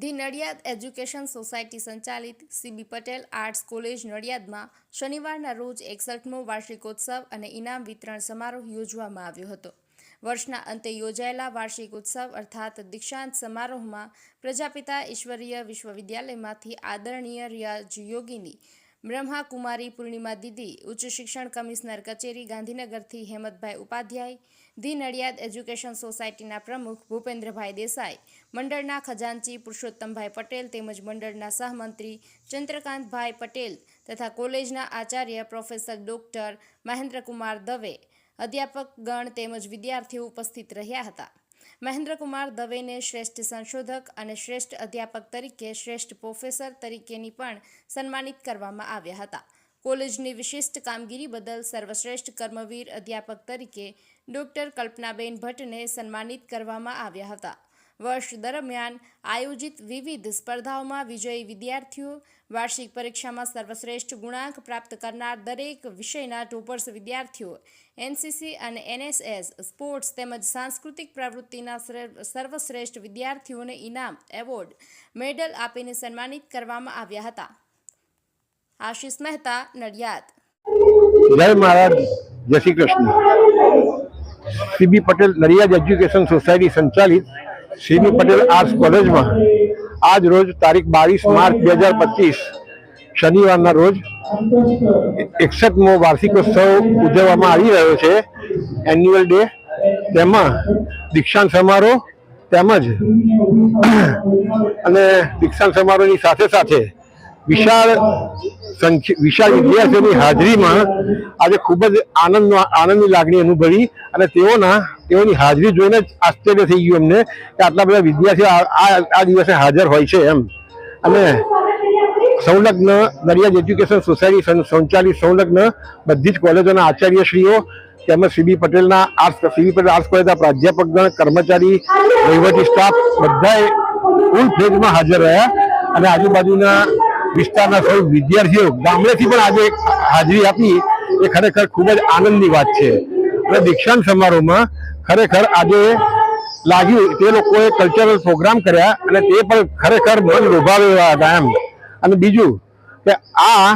The Nadiad education society સંચાલિત CB Patel arts college નડિયાદમાં શનિવારના રોજ એકસઠમો વાર્ષિકોત્સવ અને ઇનામ વિતરણ સમારોહ યોજવામાં આવ્યો હતો. વર્ષના અંતે યોજાયેલા વાર્ષિક ઉત્સવ અર્થાત દીક્ષાંત સમારોહમાં પ્રજાપિતા ઈશ્વરીય વિશ્વવિદ્યાલયમાંથી આદરણીય રિયાજ યોગીની, બ્રહ્માકુમારી પૂર્ણિમા દીદી, ઉચ્ચ શિક્ષણ કમિશનર કચેરી ગાંધીનગરથી હેમંતભાઈ ઉપાધ્યાય ધી નડિયાદ એજ્યુકેશન સોસાયટીના પ્રમુખ ભૂપેન્દ્રભાઈ દેસાઈ, મંડળના ખજાનચી પુરુષોત્તમભાઈ પટેલ તેમજ મંડળના સહમંત્રી ચંદ્રકાંતભાઈ પટેલ તથા કોલેજના આચાર્ય પ્રોફેસર ડોક્ટર મહેન્દ્રકુમાર દવે અધ્યાપક ગણ તેમજ વિદ્યાર્થીઓ ઉપસ્થિત રહ્યા હતા. મહેન્દ્રકુમાર દવેને શ્રેષ્ઠ સંશોધક અને શ્રેષ્ઠ અધ્યાપક તરીકે શ્રેષ્ઠ પ્રોફેસર તરીકેની પણ સન્માનિત કરવામાં આવ્યા હતા. કોલેજની વિશિષ્ટ કામગીરી બદલ સર્વશ્રેષ્ઠ કર્મવીર અધ્યાપક તરીકે ડોક્ટર કલ્પનાબેન ભટ્ટને સન્માનિત કરવામાં આવ્યા હતા. વર્ષ દરમિયાન આયોજિત વિવિધ સ્પર્ધાઓમાં વિજયી વિદ્યાર્થીઓ વાર્ષિક પરીક્ષામાં સર્વશ્રેષ્ઠ ગુણાંક પ્રાપ્ત કરનાર દરેક વિષયના ટોપર્સ વિદ્યાર્થીઓ, એનસીસી અને એનએસએસ, સ્પોર્ટ્સ તેમજ સાંસ્કૃતિક પ્રવૃત્તિના સર્વ- સર્વશ્રેષ્ઠ વિદ્યાર્થીઓને ઇનામ, એવોર્ડ, મેડલ આપીને સન્માનિત કરવામાં આવ્યા હતા. આશિષ મહેતા, નડિયાદ. જય મહારાજ, જય Shri Krishna. CB Patel Nadiad education society સંચાલિત સીબી પટેલ આર્ટ્સ કોલેજમાં આજ રોજ તારીખ બાવીસ માર્ચ બે હજાર પચીસ, શનિવારના રોજ એકસઠમો વાર્ષિકોત્સવ ઉજવવામાં આવી રહ્યો છે. એન્યુઅલ ડે તેમાં દીક્ષાંત સમારોહ તેમજ અને દીક્ષાંત સમારોહની સાથે સાથે વિશાળ સંખ્ય વિશાળ વિદ્યાર્થીઓની હાજરીમાં આજે ખૂબ જ આનંદ આનંદની લાગણી અનુભવી અને તેઓના તેઓની હાજરી જોઈને જ આશ્ચર્ય થઈ ગયું અમને કે આટલા બધા વિદ્યાર્થીઓ આ દિવસે હાજર હોય છે એમ. અને સંલગ્ન નડિયાદ એજ્યુકેશન સોસાયટી સંચાલિત સંલગ્ન બધી જ કોલેજોના આચાર્યશ્રીઓ તેમજ સીબી પટેલના આર્ટ્સ સીબી પટેલ આર્ટ્સ કોલેજના પ્રાધ્યાપકગણ, કર્મચારી, વહીવટી સ્ટાફ બધાએ ફૂલ ફેજમાં હાજર રહ્યા અને આજુબાજુના વિસ્તારના સૌ વિદ્યાર્થીઓ ગામડેથી પણ આજે હાજરી આપી. એ ખરેખર ખૂબ જ આનંદની વાત છે. અને દીક્ષાંત સમારોહમાં ખરેખર આજે લાગ્યું તે લોકોએ કલ્ચરલ પ્રોગ્રામ કર્યા અને તે પણ ખરેખર મન લોભાવે હતા એમ. અને બીજું કે આ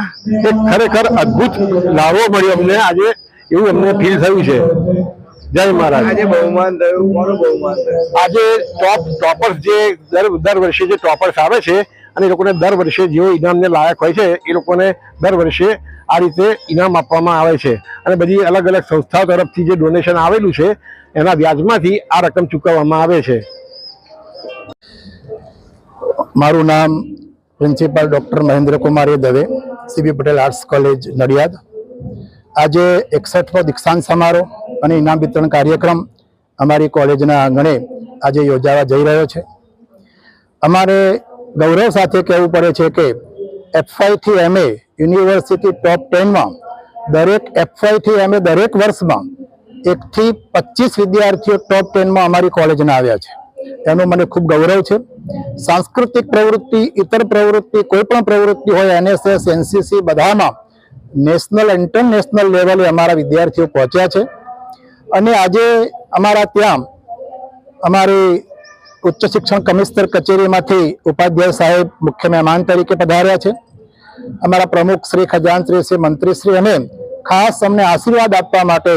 એક ખરેખર અદ્ભુત લાવો મળ્યો અમને. આજે એવું અમને ફીલ થયું છે. જય મહારાજ. આજે બહુમાન થયું બહુમાન આજે ટોપ ટોપર્સ જે દર દર વર્ષે જે ટોપર્સ આવે છે અને એ લોકોને દર વર્ષે જેઓ ઇનામને લાયક હોય છે, એ લોકોને દર વર્ષે આ રીતે ઇનામ આપવામાં આવે છે. અને બધી અલગ અલગ સંસ્થાઓ તરફથી જે ડોનેશન આવેલું છે, એના વ્યાજમાંથી આ રકમ ચૂકવવામાં આવે છે. મારું નામ principal doctor Mahendra Kumari Dave, CB Patel arts college Nadiad. આજે એકસઠમો દીક્ષાંત સમારોહ અને ઇનામ વિતરણ કાર્યક્રમ અમારી કોલેજના આંગણે આજે યોજાવા જઈ રહ્યો છે. અમારે ગૌરવ સાથે કહેવું પડે છે કે એફઆઈથી એમએ યુનિવર્સિટી ટોપ ટેનમાં દરેક એફઆઈથી એમએ દરેક વર્ષમાં એકથી પચીસ વિદ્યાર્થીઓ ટોપ ટેનમાં અમારી કોલેજના આવ્યા છે. એનો મને ખૂબ ગૌરવ છે. સાંસ્કૃતિક પ્રવૃત્તિ, ઇતર પ્રવૃત્તિ, કોઈ પણ પ્રવૃત્તિ હોય એનએસએસ એનસીસી બધામાં નેશનલ ઇન્ટરનેશનલ લેવલે અમારા વિદ્યાર્થીઓ પહોંચ્યા છે. અને આજે અમારા ત્યાં અમારી ઉચ્ચ શિક્ષણ કમિશનર કચેરીમાંથી ઉપાધ્યાય સાહેબ મુખ્ય મહેમાન તરીકે પધાર્યા છે. અમારા પ્રમુખ શ્રી ખજાનશ્રી, શ્રી મંત્રીશ્રી અને ખાસ અમને આશીર્વાદ આપવા માટે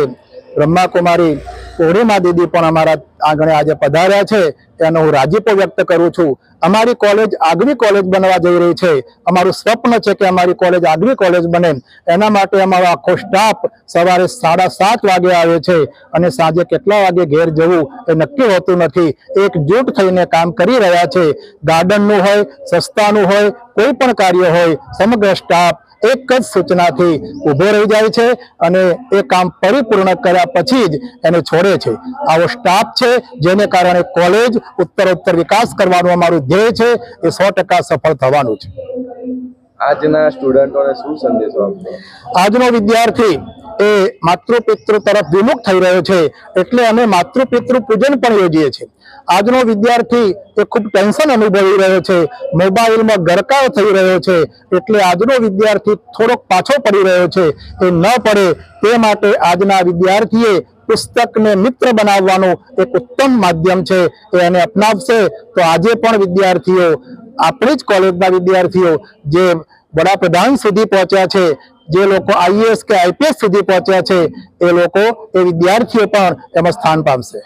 બ્રહ્માકુમારી પૂર્ણિમા દીદી પણ અમારા આંગણે આજે પધાર્યા છે. એનો હું રાજીપો વ્યક્ત કરું છું. અમારી કોલેજ આગવી કોલેજ બનવા જઈ રહી છે. અમારું સ્વપ્ન છે કે અમારી કોલેજ આગવી કોલેજ બને. એના માટે અમારો આખો સ્ટાફ સવારે સાડા સાત વાગે આવે છે અને સાંજે કેટલા વાગે ઘેર જવું એ નક્કી હોતું નથી. એકજૂટ થઈને કામ કરી રહ્યા છે. ગાર્ડનનું હોય, સસ્તાનું હોય, કોઈ પણ કાર્ય હોય, સમગ્ર સ્ટાફ એક જ સૂચનાથી ઊભો રહી જાય છે અને એ કામ પરિપૂર્ણ કર્યા પછી જ એને છોડે છે. આવો સ્ટાફ છે જેને કારણે કોલેજ ઉત્તરોત્તર વિકાસ કરવાનું અમારું ધ્યેય છે એ સો સફળ થવાનું છે. આજના સ્ટુડન્ટોને શું સંદેશો આપશો? આજનો વિદ્યાર્થી એ માતૃપિતૃ તરફ વિમુખ થઈ રહ્યો છે એટલે અમે માતૃપિતૃ પૂજન પણ યોજીએ છીએ. આજનો વિદ્યાર્થી એ ખૂબ ટેન્શન અનુભવી રહ્યો છે. મોબાઈલમાં ગરકાવ થઈ રહ્યો છે. એટલે આજનો વિદ્યાર્થી થોડોક પાછો પડી રહ્યો છે. એ ન પડે તે માટે આજના વિદ્યાર્થીએ પુસ્તકને મિત્ર બનાવવાનું એક ઉત્તમ માધ્યમ છે. એ એને અપનાવશે તો આજે પણ વિદ્યાર્થીઓ, આપણી જ કોલેજના વિદ્યાર્થીઓ, જે વડાપ્રધાન સુધી પહોંચ્યા છે, જે લોકો આઈએએસ કે આઈપીએસ સુધી પહોંચ્યા છે, એ લોકો, એ વિદ્યાર્થીઓ પણ એમાં સ્થાન પામશે.